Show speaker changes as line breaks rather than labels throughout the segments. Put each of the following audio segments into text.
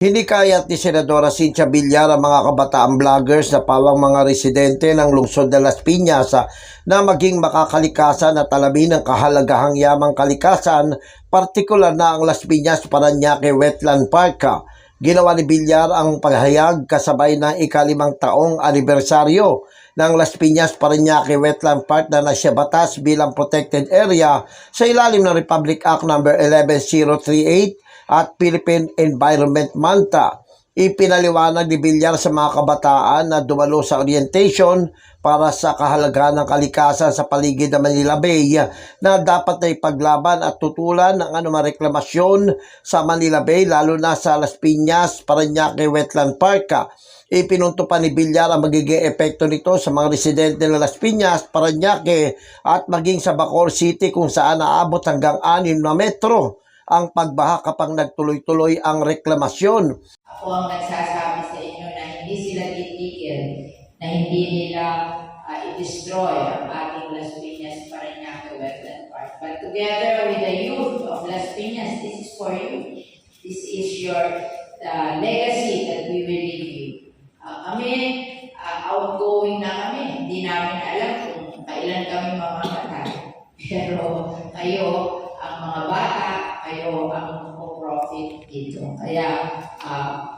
Hindi kaya't ni Senadora Cynthia Villar ang mga kabataang vloggers na pawang mga residente ng lungsod de Las Piñas ah, na maging makakalikasan at alamin ng kahalagahang yamang kalikasan, partikular na ang Las Piñas Paranaque Wetland Park. ah. Ginawa ni Villar ang paghayag kasabay ng ikalimang taong anibersaryo ng Las Piñas Paranaque Wetland Park na nasya batas bilang protected area sa ilalim ng Republic Act No. 11038 at Philippine Environment Manta. Ipinaliwanag ni Villar sa mga kabataan na dumalo sa orientation para sa kahalagahan ng kalikasan sa paligid ng Manila Bay na dapat na ipaglaban at tutulan ng anumang reklamasyon sa Manila Bay lalo na sa Las Piñas, Parañaque Wetland Park. Ipinunto pa ni Villar ang magiging epekto nito sa mga residente ng Las Piñas, Parañaque at maging sa Bacoor City kung saan naabot hanggang 6 na metro ang pagbaha kapag nagtuloy-tuloy ang reklamasyon.
Ako ang nagsasabi sa inyo na hindi sila titigil, na hindi nila ah, i-destroy ang ating Las Piñas Parañaque Wetland Park. But together with the youth of Las Piñas, this is for you. This is your uh, legacy that we will leave you. Ah, kami, ah, outgoing na kami. Hindi namin alam kung kailan kami mamamatay. Pero kayo, ang mga bata, profit dito. Kaya, ah,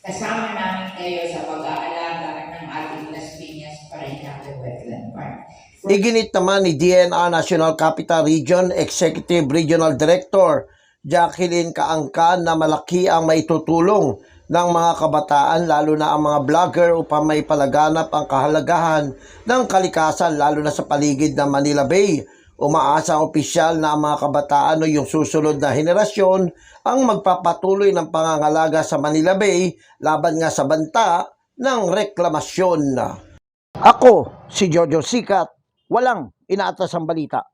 kasama namin kayo sa pag-aalaga ng ating Las Piñas Parañaque Wetland Park.
Iginit naman ni DNR National Capital Region Executive Regional Director Jacqueline Kaangkan na malaki ang maitutulong ng mga kabataan lalo na ang mga vlogger upang may palaganap ang kahalagahan ng kalikasan lalo na sa paligid ng Manila Bay. Umaasa ang opisyal na ang mga kabataan o yung susunod na henerasyon ang magpapatuloy ng pangangalaga sa Manila Bay laban nga sa banta ng reklamasyon. Ako, si Jojo Sikat, walang inaatas ang balita.